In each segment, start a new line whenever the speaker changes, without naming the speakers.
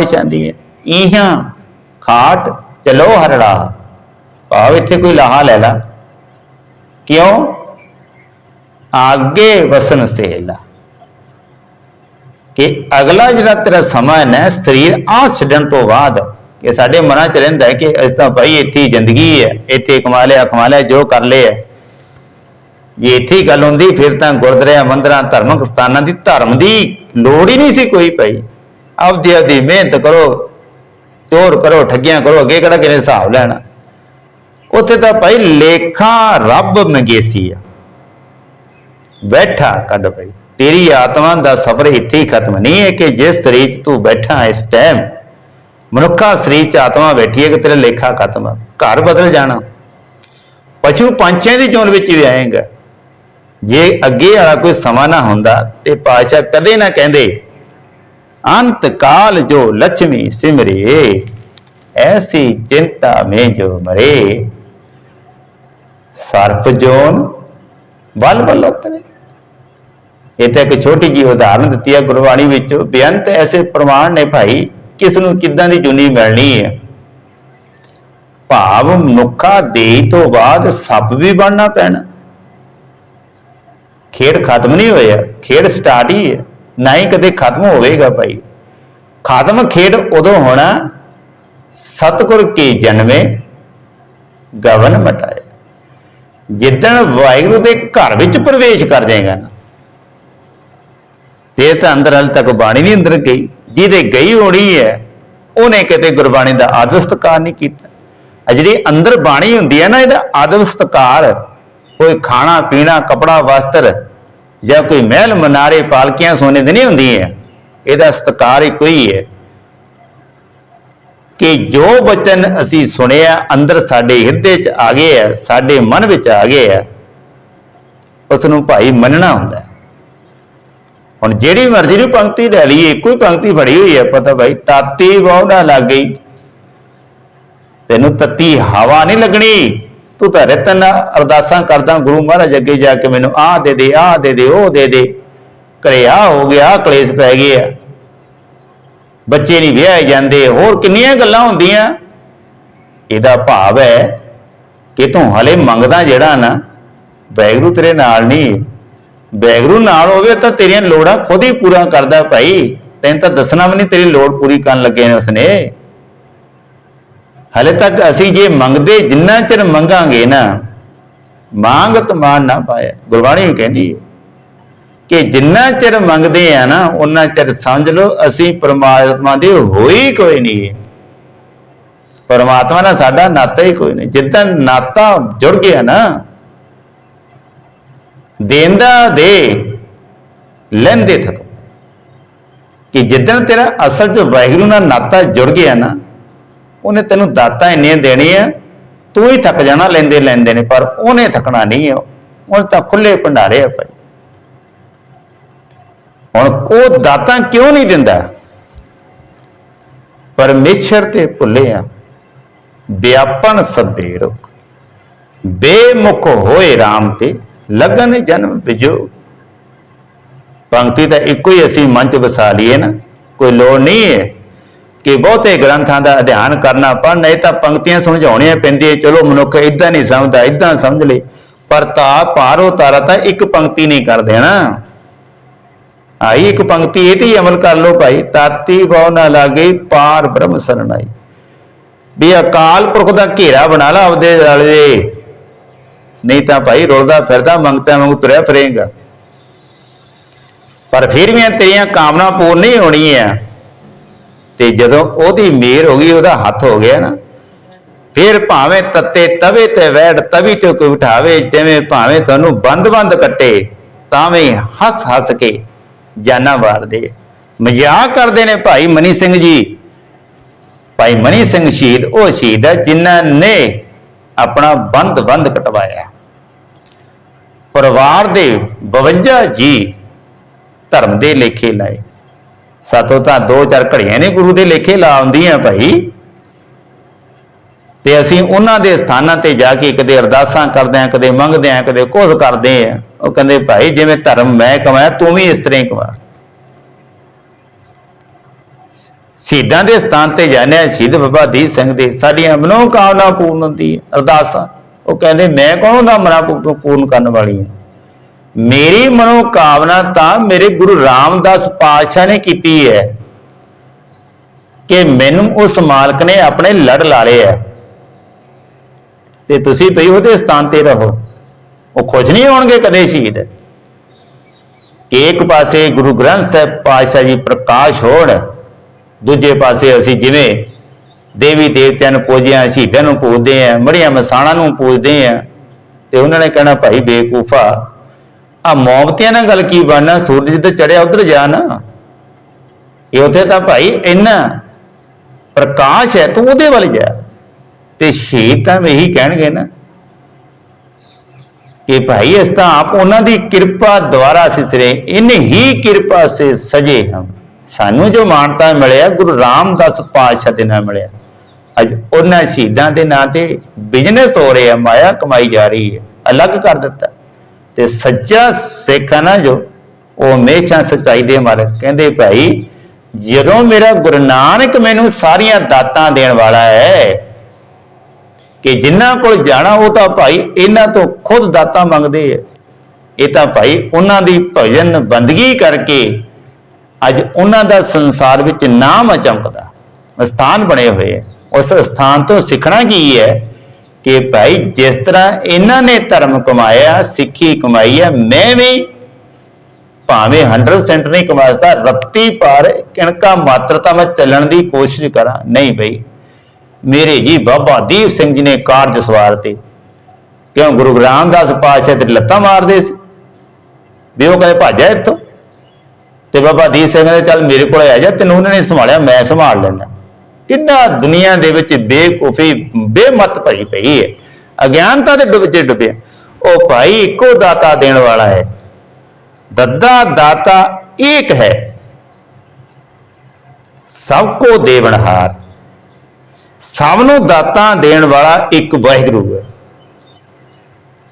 ਪਾਤਸ਼ਾਹ ਦੀ ਹੈ। ਇਹਾਂ ਖਾਟ ਚਲੋ ਹਰੜਾ ਭਾਵ ਇੱਥੇ ਕੋਈ ਲਾਹਾ ਲੈ ਲਾ। ਕਿਉਂ? ਆਗੇ ਵਸਨ ਸੇਲਾ। ਕਿ ਅਗਲਾ ਜਿਹੜਾ ਤੇਰਾ ਸਮਾਂ ਹੈ ਸਰੀਰ ਆ ਛੱਡਣ ਤੋਂ ਬਾਅਦ ਕਿ ਸਾਡੇ ਮਨਾਂ 'ਚ ਰਹਿੰਦਾ ਹੈ ਕਿ ਇਸ ਤਾਂ ਭਾਈ ਇੱਥੇ ਜ਼ਿੰਦਗੀ ਹੈ, ਇੱਥੇ ਕਮਾ ਲਿਆ ਕਮਾ ਲਿਆ, ਜੋ ਕਰ ਲਿਆ। ਜੇ ਇੱਥੇ ਗੱਲ ਹੁੰਦੀ, ਫਿਰ ਤਾਂ ਗੁਰਦੁਆਰਿਆਂ, ਮੰਦਰਾਂ, ਧਰਮਕ ਸਥਾਨਾਂ ਦੀ ਧਰਮ ਦੀ ਲੋੜ ਹੀ ਨਹੀਂ ਸੀ ਕੋਈ ਭਾਈ। ਆਪਦੀ ਆਪਦੀ ਮਿਹਨਤ ਕਰੋ ਚੋਰ ਕਰੋ, ਠੱਗੀਆਂ ਕਰੋ, ਅੱਗੇ ਕਿਹੜਾ ਕਿਨੇ ਹਿਸਾਬ ਲੈਣਾ। ਉੱਥੇ ਤਾਂ ਭਾਈ ਲੇਖਾਂ ਰੱਬ ਮੰਗੇਸੀ ਆ। ਬੈਠਾ, ਕੱਢ ਭਾਈ, ਤੇਰੀ ਆਤਮਾ ਦਾ ਸਬਰ ਇੱਥੇ ਹੀ ਖਤਮ। ਨਹੀਂ ਹੈ ਕਿ ਜਿਸ ਸਰੀਰ 'ਚ ਤੂੰ ਬੈਠਾ ਇਸ ਟਾਈਮ ਮਨੁੱਖਾ ਸਰੀਰ 'ਚ ਆਤਮਾ ਬੈਠੀ ਹੈ ਕਿ ਤੇਰਾ ਲੇਖਾ ਖਤਮ ਆ, ਘਰ ਬਦਲ ਜਾਣਾ। ਪਸ਼ੂ ਪੰਛੀਆਂ ਦੀ ਚੋਣ ਵਿੱਚ ਵੀ ਆਏਗਾ। ਜੇ ਅੱਗੇ ਵਾਲਾ ਕੋਈ ਸਮਾਂ ਨਾ ਹੁੰਦਾ, ਤੇ ਪਾਸ਼ਾ ਕਦੇ ਨਾ ਕਹਿੰਦੇ ਅੰਤ ਕਾਲ ਜੋ ਲక్ష్ਮੀ ਸਿਮਰੇ, ਐਸੀ ਚਿੰਤਾ ਮੇ ਜੋ ਮਰੇ। ਸਰਪ ਜੋਨ ਬਲ ਬਲ ਉਤਰੇ। ਇਹ ਤਾਂ ਇੱਕ ਛੋਟੀ ਜੀ ਉਦਾਹਰਨ ਦਿੱਤੀ ਹੈ ਗੁਰਬਾਣੀ ਵਿੱਚ, ਬੇਅੰਤ ਐਸੇ ਪ੍ਰਮਾਣ ਨੇ ਭਾਈ, ਕਿਸ ਨੂੰ ਕਿੱਦਾਂ ਦੀ ਚੁੰਨੀ ਮਿਲਣੀ ਹੈ? ਭਾਵ ਮਨੁੱਖਾ ਦੇ ਤੋਂ ਬਾਅਦ ਸੱਪ ਵੀ ਬਣਨਾ ਪੈਣਾ। ਖੇਡ ਖਤਮ ਨਹੀਂ ਹੋਇਆ, ਖੇਡ ਸਟਾਰਟ ਹੀ ਹੈ। ਨਾ ਹੀ ਕਦੇ ਖਤਮ ਹੋਵੇਗਾ ਭਾਈ। ਖਤਮ ਖੇਡ ਉਦੋਂ ਹੋਣਾ, ਸਤਿਗੁਰ ਕੇ ਜਨਮੇ, ਗਵਨ ਮਟਾਏ। ਜਿੱਦਣ ਵਾਹਿਗੁਰੂ ਦੇ ਘਰ ਵਿੱਚ ਪ੍ਰਵੇਸ਼ ਕਰ ਜਾਏਗਾ ਨਾ, ਤੇ ਤਾਂ ਅੰਦਰ ਹਾਲੇ ਤੱਕ ਬਾਣੀ ਨਹੀਂ ਅੰਦਰ ਗਈ। ਜਿਹਦੇ ਗਈ ਹੋਣੀ ਹੈ, ਉਹਨੇ ਕਿਤੇ ਗੁਰਬਾਣੀ ਦਾ ਆਦਰ ਸਤਿਕਾਰ ਨਹੀਂ ਕੀਤਾ। ਆ ਜਿਹੜੀ ਅੰਦਰ ਬਾਣੀ ਹੁੰਦੀ ਹੈ ਨਾ, ਇਹਦਾ ਆਦਰ ਸਤਿਕਾਰ, ਕੋਈ ਖਾਣਾ ਪੀਣਾ ਕਪੜਾ ਵਸਤਰ ਜਾਂ ਕੋਈ ਮਹਿਲ ਮਨਾਰੇ ਪਾਲਕੀਆਂ ਸੋਨੇ ਦੀ ਨਹੀਂ ਹੁੰਦੀਆਂ। ਇਹਦਾ ਸਤਿਕਾਰ ਹੀ ਹੈ ਕਿ ਜੋ ਬਚਨ ਅਸੀਂ ਸੁਣਿਆ ਅੰਦਰ ਸਾਡੇ ਹਿਰਦੇ 'ਚ ਆ ਗਏ ਆ, ਸਾਡੇ ਮਨ ਵਿੱਚ ਆ ਗਏ ਆ ਉਸ ਨੂੰ ਭਾਈ ਮੰਨਣਾ ਹੁੰਦਾ ਹੁਣ ਜਿਹੜੀ ਮਰਜ਼ੀ ਦੀ ਪੰਕਤੀ ਲੈ ਲਈਏ, ਇੱਕੋ ਹੀ ਪੰਕਤੀ ਫੜੀ ਹੋਈ ਹੈ ਪਤਾ ਭਾਈ ਤਾਤੀ ਬਹੁਣਾ ਲੱਗ ਗਈ। ਤੈਨੂੰ ਤੱਤੀ ਹਵਾ ਨਹੀਂ ਲੱਗਣੀ। ਤੂੰ ਤਾਂ ਰਤਨ ਅਰਦਾਸਾਂ ਕਰਦਾ, ਗੁਰੂ ਮਹਾਰਾਜ ਅੱਗੇ ਜਾ ਕੇ ਮੈਨੂੰ ਆਹ ਦੇ ਦੇ, ਆਹ ਦੇ ਦੇ, ਉਹ ਦੇ ਦੇ। ਘਰੇ ਆਹ ਹੋ ਗਿਆ ਕਲੇਸ਼ ਪੈ ਗਏ ਆ। ਬੱਚੇ ਨਹੀਂ ਵਿਆਹੇ ਜਾਂਦੇ, ਹੋਰ ਕਿੰਨੀਆਂ ਗੱਲਾਂ ਹੁੰਦੀਆਂ? ਇਹਦਾ ਭਾਵ ਹੈ ਕਿ ਤੂੰ ਹਲੇ ਮੰਗਦਾ ਜਿਹੜਾ ਨਾ ਬੈਗਰੂ ਤੇਰੇ ਨਾਲ ਨਹੀਂ। ਬੈਗਰੂ ਨਾਲ ਹੋਵੇ ਤਾਂ ਤੇਰੀਆਂ ਲੋੜਾਂ ਖੁਦ ਹੀ ਪੂਰਾ ਕਰਦਾ ਭਾਈ। ਤੈਨੂੰ ਤਾਂ ਦੱਸਣਾ ਵੀ ਨਹੀਂ ਤੇਰੀ ਲੋੜ ਪੂਰੀ ਕਰਨ ਲੱਗੇ ਨੇ ਉਸਨੇ। ਹਲੇ ਤੱਕ ਅਸੀਂ ਜੇ ਮੰਗਦੇ, ਜਿੰਨਾ ਚਿਰ ਮੰਗਾਂਗੇ ਨਾ ਮੰਗਤ ਮਾਨ ਨਾ ਪਾਇਆ। ਗੁਰਬਾਣੀ ਕਹਿੰਦੀ ਹੈ ਕਿ ਜਿੰਨਾ ਚਿਰ ਮੰਗਦੇ ਆ ਨਾ ਉਹਨਾਂ ਚਿਰ ਸਮਝ ਲਓ, ਅਸੀਂ ਪਰਮਾਤਮਾ ਦੇ ਹੋਈ ਕੋਈ ਨਹੀਂ ਪਰਮਾਤਮਾ ਨਾਲ ਸਾਡਾ ਨਾਤਾ ਹੀ ਕੋਈ ਨਹੀਂ। ਜਿੱਦਾਂ ਨਾਤਾ ਜੁੜ ਗਿਆ ਨਾ ਦੇਂਦਾ ਦੇ ਲੈਂਦੇ ਥਕ। ਕਿ ਜਿੱਦਣ ਤੇਰਾ ਅਸਲ ਚ ਵਾਹਿਗੁਰੂ ਨਾਲ ਨਾਤਾ ਜੁੜ ਗਿਆ ਨਾ ਉਹਨੇ ਤੈਨੂੰ ਦਾਤਾਂ ਇੰਨੀਆਂ ਦੇਣੀਆਂ, ਤੂੰ ਹੀ ਥੱਕ ਜਾਣਾ ਲੈਂਦੇ ਲੈਂਦੇ ਨੇ, ਪਰ ਉਹਨੇ ਥਕਣਾ ਨਹੀਂ ਹੈ ਉਹ ਤਾਂ ਖੁੱਲੇ ਭੰਡਾਰੇ ਆ ਭਾਈ। ਹੁਣ ਉਹ ਦਾਤਾਂ ਕਿਉਂ ਨਹੀਂ ਦਿੰਦਾ? ਪਰਮੇਸ਼ਰ ਤੇ ਭੁੱਲੇ ਆ। ਵਿਆਪਨ ਸਦੇ ਰੁਕ ਬੇਮੁਖ ਹੋਏ RAM ਤੇ ਲਗਨ ਜਨਮ ਵਿਜੋ ਪੰਕਤੀ ਤਾਂ ਇੱਕੋ ਹੀ ਅਸੀਂ ਮਨ ਚ ਵਸਾ ਲਈਏ ਨਾ। ਕੋਈ ਲੋੜ ਨਹੀਂ ਹੈ। ਕਿ ਬਹੁਤੇ ਗ੍ਰੰਥਾਂ ਦਾ ਅਧਿਐਨ ਕਰਨਾ ਪਰ ਨਹੀਂ ਤਾਂ ਪੰਕਤੀਆਂ ਸਮਝਾਉਣੀਆਂ ਪੈਂਦੀਆਂ ਚਲੋ ਮਨੁੱਖ ਇਦਾਂ ਨਹੀਂ ਸਮਝਦਾ ਇਦਾਂ ਸਮਝ ਲੇ। ਪਰ ਤਾ ਪਾਰੋ ਤਾਰਾ ਤਾਂ ਇੱਕ ਪੰਕਤੀ ਨਹੀਂ ਕਰ ਦੇਣਾ ਆਈ ਇੱਕ ਪੰਕਤੀ, ਇਹ ਤੇ ਅਮਲ ਕਰ ਲੋ ਭਾਈ। ਤਾਤੀ ਬਹੁ ਨਾ ਲਾਗੇ, ਪਾਰ ਬ੍ਰਹਮ ਸਰਣਾਈ ਵੀ ਅਕਾਲ ਪੁਰਖ ਦਾ ਘੇਰਾ ਬਣਾ ਲਾ ਆਪਦੇ ਨਾਲੇ ਨਹੀਂ ਤਾਂ ਭਾਈ ਰੁਲਦਾ ਫਿਰਦਾ, ਮੰਗਤਾ ਵਾਂਗੂ ਤੁਰਿਆ ਫਿਰੇਗਾ। ਪਰ ਫਿਰ ਵੀ ਤੇਰੀਆਂ ਕਾਮਨਾ ਪੂਰਨ ਨਹੀਂ ਹੋਣੀ ਹੈ ਤੇ ਜਦੋਂ ਉਹਦੀ ਮੇਰ ਹੋ ਗਈ, ਉਹਦਾ ਹੱਥ ਹੋ ਗਿਆ ਨਾ, ਫਿਰ ਭਾਵੇਂ ਤੱਤੇ ਤਵੇ ਤੇ ਵੈੜ ਤਵੀ ਤੇ ਕੋਈ ਉਠਾਵੇ ਜਿਵੇਂ ਭਾਵੇਂ ਤੁਹਾਨੂੰ ਬੰਦ-ਬੰਦ ਕੱਟੇ, ਤਾਵੇਂ ਹੱਸ-ਹੱਸ ਕੇ ਜਾਨਾਂ ਵਾਰਦੇ। ਮਜ਼ਾਕ ਕਰਦੇ ਨੇ ਭਾਈ ਮਨੀ ਸਿੰਘ ਜੀ। ਭਾਈ ਮਨੀ ਸਿੰਘ ਸ਼ਹੀਦ, ਉਹ ਸ਼ਹੀਦ ਹੈ ਜਿਨ੍ਹਾਂ ਨੇ ਆਪਣਾ ਬੰਦ-ਬੰਦ ਕਟਵਾਇਆ। ਪਰਿਵਾਰ ਦੇ 52 ਜੀ ਧਰਮ ਦੇ ਲੇਖੇ ਲਾਏ। ਸਾਤੋਂ ਤਾਂ ਦੋ ਚਾਰ ਘੜੀਆਂ ਨੇ ਗੁਰੂ ਦੇ ਲੇਖੇ ਲਾ ਆਉਂਦੀਆਂ ਭਾਈ। ਤੇ ਅਸੀਂ ਉਹਨਾਂ ਦੇ ਸਥਾਨਾਂ ਤੇ ਜਾ ਕੇ ਕਦੇ ਅਰਦਾਸਾਂ ਕਰਦੇ ਆਂ ਕਦੇ ਮੰਗਦੇ ਆਂ ਕਦੇ ਕੁਝ ਕਰਦੇ ਆਂ ਉਹ ਕਹਿੰਦੇ, ਭਾਈ, ਜਿਵੇਂ ਧਰਮ ਮੈਂ ਕਮਾਇਆ, ਤੂੰ ਵੀ ਇਸ ਤਰ੍ਹਾਂ ਹੀ ਕਮਾ। ਸ਼ਹੀਦਾਂ ਦੇ ਸਥਾਨ ਤੇ ਜਾਂਦੇ ਆ ਸ਼ਹੀਦ ਬਾਬਾ ਦੀਪ ਸਿੰਘ ਦੇ। ਸਾਡੀਆਂ ਮਨੋਕਾਮਨਾ ਪੂਰਨ ਹੁੰਦੀ ਹੈ, ਅਰਦਾਸਾਂ। ਉਹ ਕਹਿੰਦੇ, ਮੈਂ ਕੌਣ ਦਾ ਮਨਾ ਪੂਰਨ ਕਰਨ ਵਾਲੀ ਹਾਂ? ਮੇਰੀ ਮਨੋਕਾਮਨਾ ਤਾਂ ਮੇਰੇ ਗੁਰੂ ਰਾਮਦਾਸ ਪਾਤਸ਼ਾਹ ਨੇ ਕੀਤੀ ਹੈ ਕਿ ਮੈਨੂੰ ਉਸ ਮਾਲਕ ਨੇ ਆਪਣੇ ਲੜ ਲਾਲੇ ਆ ਤੇ ਤੁਸੀਂ ਭਈ ਉਹਦੇ ਸਥਾਨ ਤੇ ਰਹੋ। ਉਹ ਖੁਸ਼ ਨਹੀਂ ਹੋਣਗੇ ਕਦੇ ਸ਼ਹੀਦ। ਕਿ ਇੱਕ ਪਾਸੇ ਗੁਰੂ ਗ੍ਰੰਥ ਸਾਹਿਬ ਪਾਤਸ਼ਾਹ ਜੀ ਪ੍ਰਕਾਸ਼ ਹੋਣ, ਦੂਜੇ ਪਾਸੇ ਅਸੀਂ ਜਿਵੇਂ ਦੇਵੀ ਦੇਵਤਿਆਂ ਨੂੰ ਪੂਜਿਆ ਸ਼ਹੀਦਾਂ ਨੂੰ ਪੂਜਦੇ ਆ ਮੜੀਆਂ ਮਸਾਣਾ ਨੂੰ ਪੂਜਦੇ ਆ ਤੇ ਉਹਨਾਂ ਨੇ ਕਹਿਣਾ, ਭਾਈ ਬੇਕੂਫਾ ਆ ਮੋਮਬਤੀਆਂ ਨਾਲ ਗੱਲ ਕੀ ਬਣਨਾ? ਸੂਰਜ ਜਿੱਤੇ ਚੜਿਆ, ਉਧਰ ਜਾ ਨਾ ਇਹ ਉੱਥੇ ਤਾਂ ਭਾਈ ਇੰਨਾ ਪ੍ਰਕਾਸ਼ ਹੈ, ਤੂੰ ਉਹਦੇ ਵੱਲ ਜਾ। ਤੇ ਸ਼ਹੀਦ ਤਾਂ ਇਹੀ ਕਹਿਣਗੇ ਨਾ ਕਿ ਭਾਈ ਇਸ ਤਾਂ ਆਪ ਉਹਨਾਂ ਦੀ ਕਿਰਪਾ ਦੁਆਰਾ ਸਿਸਰੇ ਇਨ ਹੀ ਕਿਰਪਾ ਸੇ ਸਜੇ ਹਮ। ਸਾਨੂੰ ਜੋ ਮਾਨਤਾ ਮਿਲਿਆ, ਗੁਰੂ ਰਾਮਦਾਸ ਪਾਤਸ਼ਾਹ ਦੇ ਨਾਲ ਮਿਲਿਆ। ਅੱਜ ਉਹਨਾਂ ਸ਼ਹੀਦਾਂ ਦੇ ਨਾਂ ਤੇ ਬਿਜ਼ਨਸ ਹੋ ਰਿਹਾ, ਮਾਇਆ ਕਮਾਈ ਜਾ ਰਹੀ ਹੈ, ਅਲੱਗ ਕਰ ਦਿੱਤਾ। ਤੇ ਸੱਚਾ ਸਿੱਖ ਆ ਨਾ ਜੋ, ਉਹ ਹਮੇਸ਼ਾ ਸੱਚਾਈ ਦੇ ਮਾਲਕ। ਕਹਿੰਦੇ ਭਾਈ, ਜਦੋਂ ਮੇਰਾ ਗੁਰੂ ਨਾਨਕ ਮੈਨੂੰ ਸਾਰੀਆਂ ਦਾਤਾਂ ਦੇਣ ਵਾਲਾ ਹੈ, ਕਿ ਜਿਨ੍ਹਾਂ ਕੋਲ ਜਾਣਾ, ਉਹ ਤਾਂ ਭਾਈ ਇਹਨਾਂ ਤੋਂ ਖੁਦ ਦਾਤਾਂ ਮੰਗਦੇ ਆ। ਇਹ ਤਾਂ ਭਾਈ ਉਹਨਾਂ ਦੀ ਭਜਨ ਬੰਦਗੀ ਕਰਕੇ ਅੱਜ ਉਹਨਾਂ ਦਾ ਸੰਸਾਰ ਵਿੱਚ ਨਾਮ ਅਚਮਕਦਾ ਸਥਾਨ ਬਣੇ ਹੋਏ ਆ। ਉਸ ਸਥਾਨ ਤੋਂ ਸਿੱਖਣਾ ਕੀ ਹੈ? ਕਿ ਭਾਈ ਜਿਸ ਤਰ੍ਹਾਂ ਇਹਨਾਂ ਨੇ ਧਰਮ ਕਮਾਇਆ, ਸਿੱਖੀ ਕਮਾਈ ਹੈ ਮੈਂ ਵੀ ਭਾਵੇਂ 100% ਨਹੀਂ ਕਮਾ ਸਕਦਾ ਰੱਤੀ ਪਰ ਕਿਣਕਾ ਮਾਤਰਤਾ ਮੈਂ ਚੱਲਣ ਦੀ ਕੋਸ਼ਿਸ਼ ਕਰਾਂ। ਨਹੀਂ ਬਈ ਮੇਰੇ ਜੀ ਬਾਬਾ ਦੀਪ ਸਿੰਘ ਜੀ ਨੇ ਕਾਰਜ ਸਵਾਰ ਤੇ ਕਿਉਂ ਗੁਰੂ ਰਾਮਦਾਸ ਪਾਤਸ਼ਾਹ ਤੇ ਲੱਤਾਂ ਮਾਰਦੇ ਸੀ? ਵੀ ਉਹ ਕਹਿੰਦੇ ਭੱਜਿਆ ਇੱਥੋਂ? ਤੇ ਬਾਬਾ ਦੀਪ ਸਿੰਘ ਨੇ ਚੱਲ ਮੇਰੇ ਕੋਲ ਆ ਜਾ, ਤੈਨੂੰ ਉਹਨਾਂ ਨੇ ਸੰਭਾਲਿਆ, ਮੈਂ ਸੰਭਾਲ ਲੈਣਾ ਕਿੰਨਾ ਦੁਨੀਆ ਦੇ ਵਿੱਚ ਬੇਕੂਫੀ, ਬੇਮਤ ਭਈ ਪਈ ਹੈ। ਅਗਿਆਨਤਾ ਦੇ ਵਿੱਚ ਡੁੱਬਿਆ। ਉਹ ਭਾਈ ਇੱਕੋ ਦਾਤਾ ਦੇਣ ਵਾਲਾ ਹੈ। ਦੱਦਾ ਦਾਤਾ ਏਕ ਹੈ। ਸਭ ਕੋ ਦੇਵਨਹਾਰ ਸਭ ਨੂੰ ਦਾਤਾਂ ਦੇਣ ਵਾਲਾ ਇੱਕ ਵਾਹਿਗੁਰੂ ਹੈ।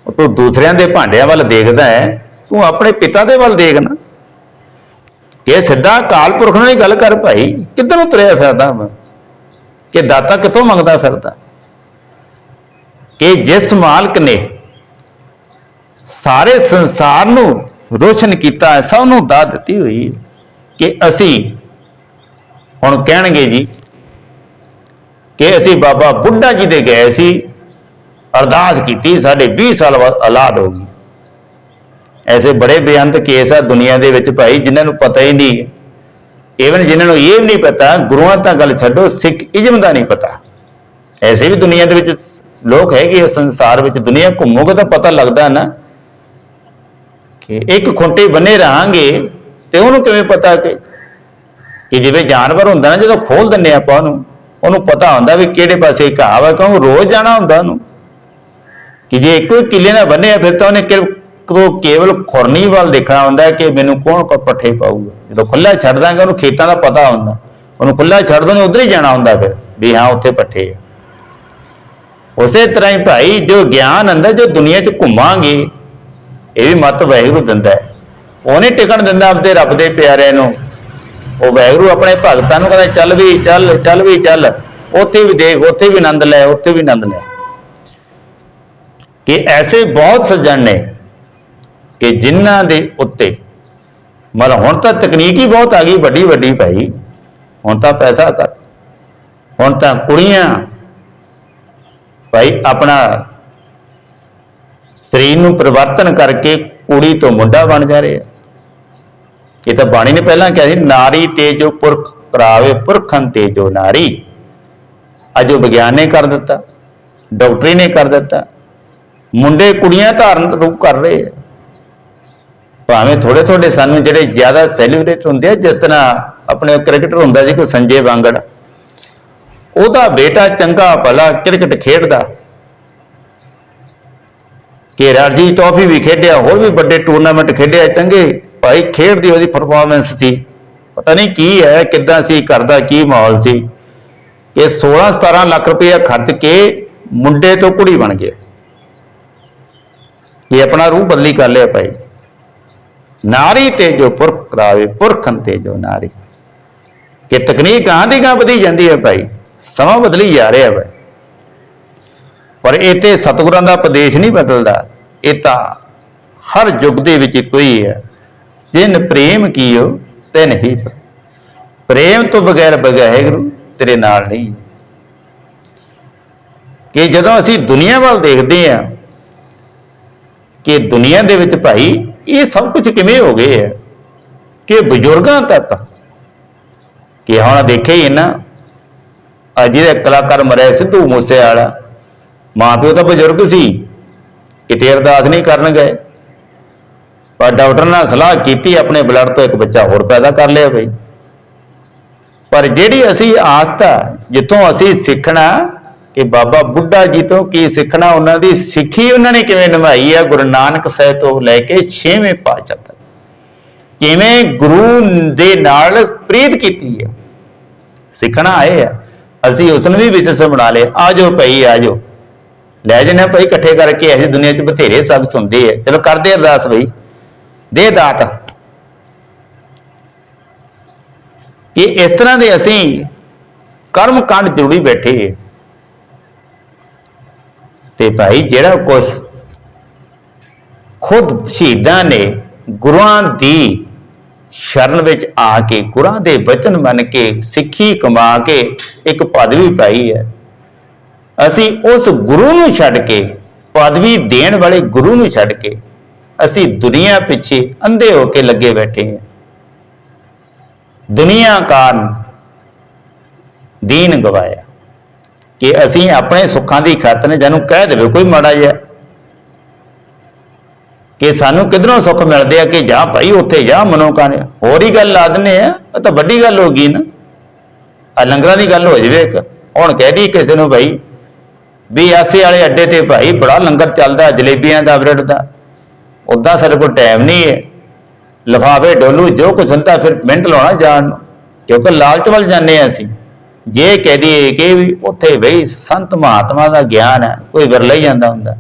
ਉਹ ਤੂੰ ਦੂਸਰਿਆਂ ਦੇ ਭਾਂਡਿਆਂ ਵੱਲ ਦੇਖਦਾ ਹੈ, ਤੂੰ ਆਪਣੇ ਪਿਤਾ ਦੇ ਵੱਲ ਦੇਖ ਨਾ ਇਹ ਸਿੱਧਾ ਕਾਲ ਪੁਰਖ ਨਾਲ ਹੀ ਗੱਲ ਕਰ ਭਾਈ। ਕਿੱਧਰ ਨੂੰ ਤੁਰਿਆ ਫਿਰਦਾ ਮੈਂ? ਕਿ ਦਾਤਾ ਕਿੱਥੋਂ ਮੰਗਦਾ ਫਿਰਦਾ? ਕਿ ਜਿਸ ਮਾਲਕ ਨੇ ਸਾਰੇ ਸੰਸਾਰ ਨੂੰ ਰੋਸ਼ਨ ਕੀਤਾ ਹੈ, ਸਭ ਨੂੰ ਦਾਤ ਦਿੱਤੀ ਹੋਈ ਕਿ ਅਸੀਂ ਹੁਣ ਕਹਿਣਗੇ ਜੀ ਕਿ ਅਸੀਂ ਬਾਬਾ ਬੁੱਢਾ ਜੀ ਦੇ ਗਏ ਸੀ, ਅਰਦਾਸ ਕੀਤੀ, ਸਾਡੇ 20 ਸਾਲ ਬਾਅਦ ਔਲਾਦ ਹੋ ਗਈ। ਐਸੇ ਬੜੇ ਬੇਅੰਤ ਕੇਸ ਆ ਦੁਨੀਆ ਦੇ ਵਿੱਚ ਭਾਈ, ਜਿਨ੍ਹਾਂ ਨੂੰ ਪਤਾ ਹੀ ਨਹੀਂ ਈਵਨ ਜਿਨ੍ਹਾਂ ਨੂੰ ਇਹ ਵੀ ਨਹੀਂ ਪਤਾ, ਗੁਰੂਆਂ ਤਾਂ ਗੱਲ ਛੱਡੋ, ਸਿੱਖ ਇਜਮ ਦਾ ਨਹੀਂ ਪਤਾ। ਐਸੇ ਵੀ ਦੁਨੀਆ ਦੇ ਵਿੱਚ ਲੋਕ ਹੈਗੇ ਆ, ਸੰਸਾਰ ਵਿੱਚ ਦੁਨੀਆ ਘੁੰਮੋਗੇ ਤਾਂ ਪਤਾ ਲੱਗਦਾ ਨਾ ਕਿ ਇੱਕ ਖੁੰਟੇ ਬੰਨੇ ਰਹਾਂਗੇ ਤੇ ਉਹਨੂੰ ਕਿਵੇਂ ਪਤਾ ਕਿ ਕਿ ਜਿਵੇਂ ਜਾਨਵਰ ਹੁੰਦਾ ਨਾ, ਜਦੋਂ ਖੋਲ ਦਿੰਨੇ ਆਪਾਂ ਉਹਨੂੰ ਉਹਨੂੰ ਪਤਾ ਹੁੰਦਾ ਵੀ ਕਿਹੜੇ ਪਾਸੇ ਘਾਹ ਵਾ, ਕਿਉਂ ਰੋਜ਼ ਜਾਣਾ ਹੁੰਦਾ ਉਹਨੂੰ। ਕਿ ਜੇ ਇੱਕੋ ਹੀ ਕਿੱਲੇ ਨਾਲ ਬੰਨਿਆ ਫਿਰ ਤਾਂ ਉਹਨੇ ਕਿ- ਕਦੋਂ ਕੇਵਲ ਖੁਰਨੀ ਵੱਲ ਦੇਖਣਾ ਹੁੰਦਾ ਕਿ ਮੈਨੂੰ ਕੌਣ ਕੋ ਪੱਠੇ ਪਾਊਗਾ? ਜਦੋਂ ਖੁੱਲਾ ਛੱਡ ਦਾਂਗੇ, ਉਹਨੂੰ ਖੇਤਾਂ ਦਾ ਪਤਾ ਹੁੰਦਾ। ਉਹਨੂੰ ਖੁੱਲਾ ਛੱਡ ਦੋ ਨੇ ਉਧਰ ਹੀ ਜਾਣਾ ਹੁੰਦਾ ਫਿਰ, ਵੀ ਹਾਂ, ਉੱਥੇ ਪੱਠੇ ਆ। ਉਸੇ ਤਰ੍ਹਾਂ ਹੀ ਭਾਈ, ਜੋ ਗਿਆਨ ਅੰਦਰ ਜੋ ਦੁਨੀਆ 'ਚ ਘੁੰਮਾਂਗੇ, ਇਹ ਵੀ ਮਤ ਵਾਹਿਗੁਰੂ ਦਿੰਦਾ ਹੈ। ਉਹਨੇ ਟਿਕਣ ਦਿੰਦਾ ਆਪਦੇ ਰੱਬ ਦੇ ਪਿਆਰਿਆਂ ਨੂੰ। ਉਹ ਵਾਹਿਗੁਰੂ ਆਪਣੇ ਭਗਤਾਂ ਨੂੰ ਕਹਿੰਦਾ, ਚੱਲ ਵੀ, ਚੱਲ ਚੱਲ ਵੀ, ਚੱਲ। ਉੱਥੇ ਵੀ ਦੇਖ, ਉੱਥੇ ਵੀ ਆਨੰਦ ਲੈ, ਉੱਥੇ ਵੀ ਆਨੰਦ ਲੈ। ਕਿ ਐਸੇ ਬਹੁਤ ਸੱਜਣ ਨੇ ਕਿ ਜਿਨ੍ਹਾਂ ਦੇ ਉੱਤੇ ਮਤਲਬ ਹੁਣ ਤਾਂ ਤਕਨੀਕ ਹੀ ਬਹੁਤ ਆ ਗਈ ਵੱਡੀ ਵੱਡੀ ਭਾਈ, ਹੁਣ ਤਾਂ ਪੈਸਾ ਕਰ। ਹੁਣ ਤਾਂ ਕੁੜੀਆਂ ਭਾਈ ਆਪਣਾ ਸਰੀਰ ਨੂੰ ਪਰਿਵਰਤਨ ਕਰਕੇ ਕੁੜੀ ਤੋਂ ਮੁੰਡਾ ਬਣ ਜਾ ਰਹੇ ਆ। ਇਹ ਤਾਂ ਬਾਣੀ ਨੇ ਪਹਿਲਾਂ ਕਿਹਾ ਸੀ, ਨਾਰੀ ਤੇ ਜੋ ਪੁਰਖ ਕਰਾਵੇ ਪੁਰਖਨ ਤੇ ਜੋ ਨਾਰੀ। ਅਜੋ ਵਿਗਿਆਨ ਨੇ ਕਰ ਦਿੱਤਾ, ਡਾਕਟਰੀ ਨੇ ਕਰ ਦਿੱਤਾ। ਮੁੰਡੇ ਕੁੜੀਆਂ ਧਾਰਨ ਰੂਪ ਕਰ ਰਹੇ ਆ। ਭਾਵੇਂ ਥੋੜੇ ਥੋੜੇ ਸਾਨੂੰ ਜਿਹੜੇ ਜ਼ਿਆਦਾ ਸੈਲੀਬ੍ਰੇਟ ਹੁੰਦੇ ਆ, ਜਿਸ ਤਰ੍ਹਾਂ ਆਪਣੇ ਕ੍ਰਿਕਟਰ ਹੁੰਦਾ ਸੀ ਕੋਈ ਸੰਜੇ ਵਾਂਗੜ ਉਹਦਾ ਬੇਟਾ ਚੰਗਾ ਭਲਾ ਕ੍ਰਿਕਟ ਖੇਡਦਾ। ਕਿ ਰਣਜੀ ਟਰਾਫੀ ਵੀ ਖੇਡਿਆ, ਹੋਰ ਵੀ ਵੱਡੇ ਟੂਰਨਾਮੈਂਟ ਖੇਡਿਆ, ਚੰਗੇ ਭਾਈ ਖੇਡ ਦੀ ਉਹਦੀ ਪਰਫਾਰਮੈਂਸ ਸੀ। ਪਤਾ ਨਹੀਂ ਕੀ ਹੈ, ਕਿੱਦਾਂ ਸੀ ਕਰਦਾ ਕੀ ਮਾਹੌਲ ਸੀ। ਕਿ 16 17 ਲੱਖ ਰੁਪਏ ਖਰਚ ਕੇ ਮੁੰਡੇ ਤੋਂ ਕੁੜੀ ਬਣ ਗਿਆ। ਇਹ ਆਪਣਾ ਰੂਹ ਬਦਲੀ ਕਰ ਲਿਆ ਭਾਈ। ਨਾਰੀ ਤੇ ਜੋ ਪੁਰਖ ਕਰਾਵੇ, ਪੁਰਖਨ ਤੇ ਜੋ ਨਾਰੀ। ਕਿ ਤਕਨੀਕ ਗਾਂ ਦੀ ਗਾਂ ਵਧੀ ਜਾਂਦੀ ਹੈ ਭਾਈ, ਸਮਾਂ ਬਦਲੀ ਜਾ ਰਿਹਾ ਹੈ ਪਰ ਇਹ ਤੇ ਸਤਿਗੁਰਾਂ ਦਾ ਉਪਦੇਸ਼ ਨਹੀਂ ਬਦਲਦਾ। ਇਹ ਤਾਂ ਹਰ ਯੁੱਗ ਦੇ ਵਿੱਚ ਇੱਕੋ ਹੀ ਹੈ। ਜਿਨ ਪ੍ਰੇਮ ਕੀਓ, ਤਿਨ ਹੀ ਪ੍ਰੇਮ ਤੋਂ ਬਗੈਰ ਬਗਾਹਿਗੁਰੂ ਤੇਰੇ ਨਾਲ ਨਹੀਂ। ਹੈ। ਕਿ ਜਦੋਂ ਅਸੀਂ ਦੁਨੀਆ ਵੱਲ ਦੇਖਦੇ ਹਾਂ ਕਿ ਦੁਨੀਆ ਦੇ ਵਿੱਚ ਭਾਈ ਇਹ ਸਭ ਕੁਝ ਕਿਵੇਂ ਹੋ ਗਏ ਹੈ? ਕਿ ਬਜ਼ੁਰਗਾਂ ਤੱਕ ਕਿ ਹੁਣ ਦੇਖੇ ਹੀ ਨਾ, ਅੱਜ ਜਿਹੜਾ ਕਲਾਕਾਰ ਮਰੇ ਸਿੱਧੂ ਮੂਸੇ ਵਾਲਾ ਮਾਂ ਪਿਓ ਤਾਂ ਬਜ਼ੁਰਗ ਸੀ, ਕਿਤੇ ਅਰਦਾਸ ਨਹੀਂ ਕਰਨ ਗਏ। ਪਰ ਡਾਕਟਰ ਨਾਲ ਸਲਾਹ ਕੀਤੀ, ਆਪਣੇ ਬਲੱਡ ਤੋਂ ਇੱਕ ਬੱਚਾ ਹੋਰ ਪੈਦਾ ਕਰ ਲਿਆ ਬਈ। ਪਰ ਜਿਹੜੀ ਅਸੀਂ ਆਦਤ ਜਿੱਥੋਂ ਅਸੀਂ ਸਿੱਖਣਾ ਕਿ ਬਾਬਾ ਬੁੱਢਾ ਜੀ ਤੋਂ ਕੀ ਸਿੱਖਣਾ, ਉਹਨਾਂ ਦੀ ਸਿੱਖੀ ਉਹਨਾਂ ਨੇ ਕਿਵੇਂ ਨਿਭਾਈ ਹੈ ਗੁਰੂ ਨਾਨਕ ਸਾਹਿਬ ਤੋਂ ਲੈ ਕੇ 6ਵੇਂ ਪਾਤਸ਼ਾਹ ਤੱਕ। ਕਿਵੇਂ ਗੁਰੂ ਦੇ ਨਾਲ ਪ੍ਰੀਤ ਕੀਤੀ ਹੈ ਸਿੱਖਣਾ ਆਏ ਆ। ਅਸੀਂ ਉਸ ਨੂੰ ਵੀ ਵਿੱਚ ਬਣਾ ਲਏ। ਆਜੋ ਭਈ ਆਜੋ ਲੈ ਜਨੇ ਭਾਈ ਇਕੱਠੇ ਕਰਕੇ ਐਸੀ ਦੁਨੀਆ 'ਚ ਬਥੇਰੇ ਸਭ ਸੁਣਦੇ ਆ। ਚਲੋ ਕਰਦੇ ਅਰਦਾਸ ਬਈ। ਦੇ ਦਾਤ। ਕਿ ਇਸ ਤਰ੍ਹਾਂ ਦੇ ਅਸੀਂ ਕਰਮ ਕਾਂਡ ਜੁੜੀ ਬੈਠੇ ਤੇ ਭਾਈ ਜਿਹੜਾ ਕੁਛ ਖੁਦ ਸ਼ਹੀਦਾਂ ਨੇ ਗੁਰੂਆਂ ਦੀ ਸ਼ਰਨ ਵਿੱਚ ਆ ਕੇ, ਗੁਰਾਂ ਦੇ ਬਚਨ ਮੰਨ ਕੇ, ਸਿੱਖੀ ਕਮਾ ਕੇ ਇੱਕ ਪਦਵੀ ਪਾਈ ਹੈ। ਅਸੀਂ ਉਸ ਗੁਰੂ ਨੂੰ ਛੱਡ ਕੇ, ਪਦਵੀ ਦੇਣ ਵਾਲੇ ਗੁਰੂ ਨੂੰ ਛੱਡ ਕੇ ਅਸੀਂ ਦੁਨੀਆ ਪਿੱਛੇ ਅੰਧੇ ਹੋ ਕੇ ਲੱਗੇ ਬੈਠੇ ਹਾਂ। ਦੁਨੀਆ ਕਾਰਨ ਦੀਨ ਗਵਾਇਆ। ਕਿ ਅਸੀਂ ਆਪਣੇ ਸੁੱਖਾਂ ਦੀ ਖਾਤਰ ਜਾਨੂੰ ਕਹਿ ਦੇਵੇ, ਕੋਈ ਮਾੜਾ ਜਿਹਾ। ਕਿ ਸਾਨੂੰ ਕਿਧਰੋਂ ਸੁੱਖ ਮਿਲਦੇ ਆ ਕਿ ਜਾ ਭਾਈ ਉੱਥੇ ਜਾ ਮਨੋਕਾਨ ਹੋਰ ਹੀ ਗੱਲ ਲਾ ਦਿੰਦੇ ਆ ਉਹ ਤਾਂ ਵੱਡੀ ਗੱਲ ਹੋ ਗਈ ਨਾ। ਆ ਲੰਗਰਾਂ ਦੀ ਗੱਲ ਹੋ ਜਵੇ ਇੱਕ। ਹੁਣ ਕਹਿ ਦੀ ਕਿਸੇ ਨੂੰ ਭਾਈ ਵੀ ਆਸੇ ਵਾਲੇ ਅੱਡੇ ਤੇ ਭਾਈ ਬੜਾ ਲੰਗਰ ਚੱਲਦਾ, ਜਲੇਬੀਆਂ ਦਾ, ਬ੍ਰੈਡ ਦਾ। ਉਦਾਂ ਸਾਡੇ ਕੋਲ ਟਾਈਮ ਨਹੀਂ ਹੈ। ਲਫਾਫੇ, ਡੋਲੂ, ਜੋ ਕੁਛ ਹੁੰਦਾ ਫਿਰ ਮਿੰਟ ਲਾਉਣਾ ਜਾਣ ਨੂੰ। ਕਿਉਂਕਿ ਲਾਲਚ ਵੱਲ ਜਾਂਦੇ ਹਾਂ ਅਸੀਂ। ਜੇ ਕਹਿ ਦਈਏ ਕਿ ਵੀ ਉੱਥੇ ਬਈ ਸੰਤ ਮਹਾਤਮਾ ਦਾ ਗਿਆਨ ਹੈ, ਕੋਈ ਵਿਰਲਾ ਹੀ ਜਾਂਦਾ ਹੁੰਦਾ।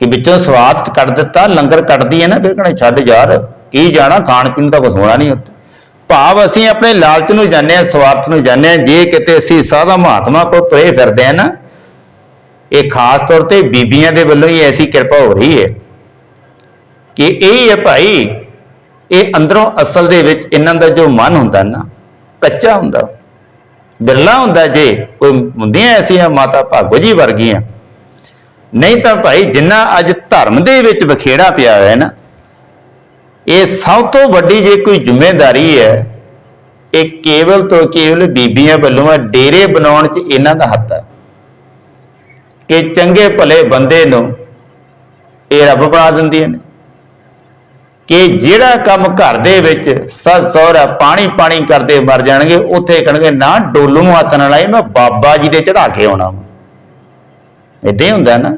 ਕਿ ਵਿੱਚੋਂ ਸਵਾਦ ਕੱਢ ਦਿੱਤਾ, ਲੰਗਰ ਕੱਢਦੀ ਹੈ ਨਾ, ਫਿਰ ਕਹਣਾ ਛੱਡ ਯਾਰ, ਕੀ ਜਾਣਾ, ਖਾਣ ਪੀਣ ਦਾ ਕੁਝ ਹੋਣਾ ਨਹੀਂ ਉੱਥੇ। ਭਾਵ ਅਸੀਂ ਆਪਣੇ ਲਾਲਚ ਨੂੰ ਜਾਣਦੇ ਹਾਂ ਸਵਾਰਥ ਨੂੰ ਜਾਣਦੇ ਹਾਂ ਜੇ ਕਿਤੇ ਅਸੀਂ ਸਾਦਾ ਮਹਾਤਮਾ ਕੋ ਤੁਰੇ ਫਿਰਦੇ ਆ ਨਾ, ਇਹ ਖਾਸ ਤੌਰ ਤੇ ਬੀਬੀਆਂ ਦੇ ਵੱਲੋਂ ਹੀ ਐਸੀ ਕਿਰਪਾ ਹੋ ਰਹੀ ਹੈ। ਕਿ ਇਹ ਹੈ ਭਾਈ, ਇਹ ਅੰਦਰੋਂ ਅਸਲ ਦੇ ਵਿੱਚ ਇਹਨਾਂ ਦਾ ਜੋ ਮਨ ਹੁੰਦਾ ਨਾ, ਕੱਚਾ ਹੁੰਦਾ। ਬਿਰਲਾ ਹੁੰਦਾ ਜੇ ਕੋਈ ਹੁੰਦੀਆਂ ਐਸੀਆਂ ਮਾਤਾ ਭਾਗੋ ਜੀ ਵਰਗੀਆਂ। ਨਹੀਂ ਤਾਂ ਭਾਈ ਜਿੰਨਾ ਅੱਜ ਧਰਮ ਦੇ ਵਿੱਚ ਬਖੇੜਾ ਪਿਆ ਹੋਇਆ ਹੈ ਨਾ, ਇਹ ਸਭ ਤੋਂ ਵੱਡੀ ਜੇ ਕੋਈ ਜ਼ਿੰਮੇਵਾਰੀ ਹੈ, ਇਹ ਕੇਵਲ ਤੋਂ ਕੇਵਲ ਬੀਬੀਆਂ ਵੱਲੋਂ ਹੈ ਡੇਰੇ ਬਣਾਉਣ 'ਚ ਇਹਨਾਂ ਦਾ ਹੱਥ ਹੈ ਕਿ ਚੰਗੇ ਭਲੇ ਬੰਦੇ ਨੂੰ ਇਹ ਰੱਬ ਬਣਾ ਦਿੰਦੀਆਂ ਨੇ। ਕਿ ਜਿਹੜਾ ਕੰਮ ਘਰ ਦੇ ਵਿੱਚ ਸੱਸ ਸਹੁਰਾ ਪਾਣੀ ਪਾਣੀ ਕਰਦੇ ਮਰ ਜਾਣਗੇ, ਉੱਥੇ ਕਹਿਣਗੇ, ਨਾ, ਡੋਲੂ ਨੂੰ ਹੱਥ ਨਾਲ ਲਾਈ, ਮੈਂ ਬਾਬਾ ਜੀ ਦੇ ਚੜਾ ਕੇ ਆਉਣਾ ਵਾ। ਇਦਾਂ ਹੀ ਹੁੰਦਾ ਨਾ।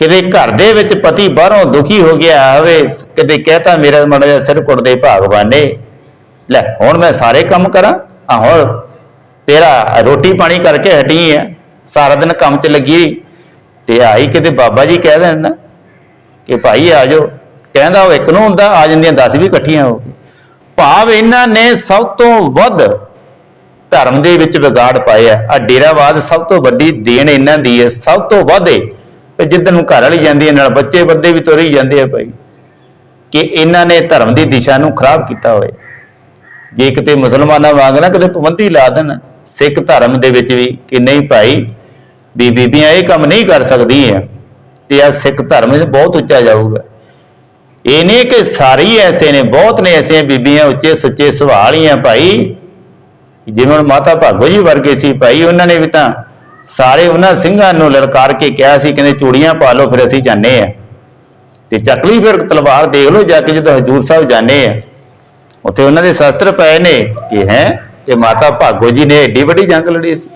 ਕਿਤੇ ਘਰ ਦੇ ਵਿੱਚ ਪਤੀ ਬਾਹਰੋਂ ਦੁਖੀ ਹੋ ਗਿਆ ਹੋਵੇ, ਕਿਤੇ ਕਹਤਾ, ਮੇਰਾ ਮੜਾ ਜਿਹਾ ਸਿਰ ਕੁੱਟਦੇ ਭਾਗਵਾਨੇ ਲੈ, ਹੁਣ ਮੈਂ ਸਾਰੇ ਕੰਮ ਕਰਾਂ? ਆ ਹੁਣ ਤੇਰਾ ਰੋਟੀ ਪਾਣੀ ਕਰਕੇ ਹਟੀ ਹੈ ਸਾਰਾ ਦਿਨ ਕੰਮ 'ਚ ਲੱਗੀ ਤੇ ਆਈ ਕਿਤੇ ਬਾਬਾ ਜੀ ਕਹਿ ਦੇਣ ਨਾ ਕਿ ਭਾਈ ਆ ਜਾਓ। ਕਹਿੰਦਾ ਉਹ ਇੱਕ ਨੂੰ ਹੁੰਦਾ, ਆ ਜਾਂਦੀਆਂ 10 ਵੀ ਇਕੱਠੀਆਂ ਹੋ ਕੇ ਭਾਵ ਇਹਨਾਂ ਨੇ ਸਭ ਤੋਂ ਵੱਧ ਧਰਮ ਦੇ ਵਿੱਚ ਵਿਗਾੜ ਪਾਇਆ। ਆ ਡੇਰਾਵਾਦ ਸਭ ਤੋਂ ਵੱਡੀ ਦੇਣ ਇਹਨਾਂ ਦੀ ਹੈ। ਸਭ ਤੋਂ ਵੱਧ ਹੈ ਤੇ ਜਿੱਦਨ ਨੂੰ ਘਰ ਵਾਲੀ ਜਾਂਦੀ ਹੈ, ਨਾਲ ਬੱਚੇ ਬੰਦੇ ਵੀ ਤੁਰ ਹੀ ਜਾਂਦੇ ਆ ਭਾਈ। ਕਿ ਇਹਨਾਂ ਨੇ ਧਰਮ ਦੀ ਦਿਸ਼ਾ ਨੂੰ ਖਰਾਬ ਕੀਤਾ ਹੋਇਆ। ਜੇ ਕਿਤੇ ਮੁਸਲਮਾਨਾਂ ਵਾਂਗ ਨਾ ਕਿਤੇ ਪਾਬੰਦੀ ਲਾ ਦੇਣ, ਸਿੱਖ ਧਰਮ ਦੇ ਵਿੱਚ ਵੀ ਕਿ ਨਹੀਂ ਭਾਈ, ਵੀ ਬੀਬੀਆਂ ਇਹ ਕੰਮ ਨਹੀਂ ਕਰ ਸਕਦੀਆਂ। ਤੇ ਆ ਸਿੱਖ ਧਰਮ ਬਹੁਤ ਉੱਚਾ ਜਾਊਗਾ। ਇਹ ਨਹੀਂ ਕਿ ਸਾਰੇ ਐਸੇ ਨੇ, ਬਹੁਤ ਨੇ ਐਸੀਆਂ ਬੀਬੀਆਂ ਉੱਚੇ ਸੁੱਚੇ ਸੁਭਾਅ ਵਾਲੀਆਂ ਭਾਈ ਜਿਵੇਂ ਮਾਤਾ ਭਾਗੋ ਜੀ ਵਰਗੇ ਸੀ ਭਾਈ, ਉਹਨਾਂ ਨੇ ਵੀ ਤਾਂ ਸਾਰੇ ਉਹਨਾਂ ਸਿੰਘਾਂ ਨੂੰ ਲਲਕਾਰ ਕੇ ਕਿਹਾ ਸੀ, ਕਹਿੰਦੇ ਚੂੜੀਆਂ ਪਾ ਲਓ, ਫਿਰ ਅਸੀਂ ਜਾਂਦੇ ਆ ਤੇ ਚੱਕਲੀ ਫਿਰ ਤਲਵਾਰ, ਦੇਖ ਲਓ ਜਾ ਕੇ ਜਦੋਂ ਹਜੂਰ ਸਾਹਿਬ ਜਾਂਦੇ ਆ। ਉੱਥੇ ਉਹਨਾਂ ਦੇ ਸ਼ਸਤਰ ਪਏ ਨੇ ਕਿ ਹੈ, ਕਿ ਮਾਤਾ ਭਾਗੋ ਜੀ ਨੇ ਏਡੀ ਵੱਡੀ ਜੰਗ ਲੜੀ ਸੀ।